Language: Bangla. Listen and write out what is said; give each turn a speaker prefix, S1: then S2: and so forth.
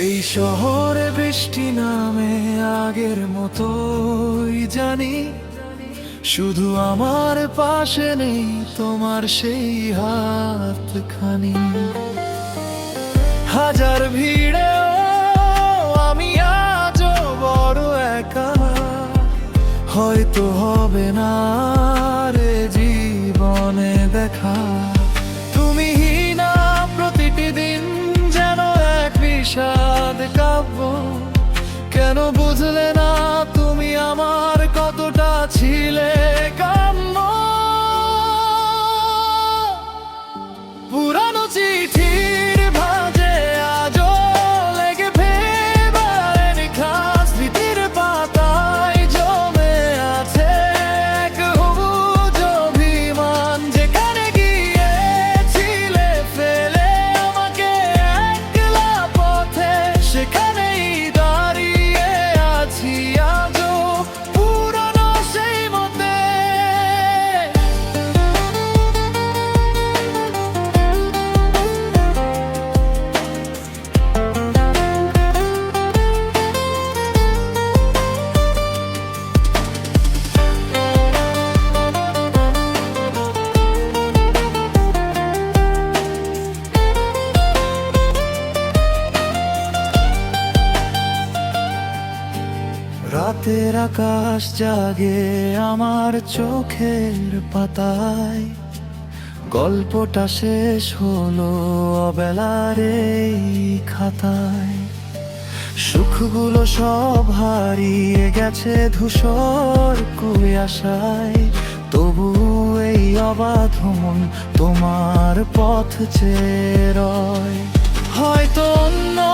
S1: এই শহরে বৃষ্টি নামে আগের মতোই জানি। শুধু আমার পাশে নেই তোমার সেই হাতখানি। হাজার ভিড়ে আমি আজ বড় একা। হয়তো হবে না রে জীবনে দেখা। কাব্য কেন বুঝলে না তুমি আমার কতটা ছিলে কাম্য? পুরানো চিঠির ভাজে রাতের আকাশ জাগে আমার চোখের পাতায়। গল্পটা শেষ হলো অবেলার এই খাতায়। সুখগুলো সব হারিয়ে গেছে ধূসর কুয়াশায় তবু এই অবাধ মন তোমার পথ চেয়ে রয়। হয়তো অন্য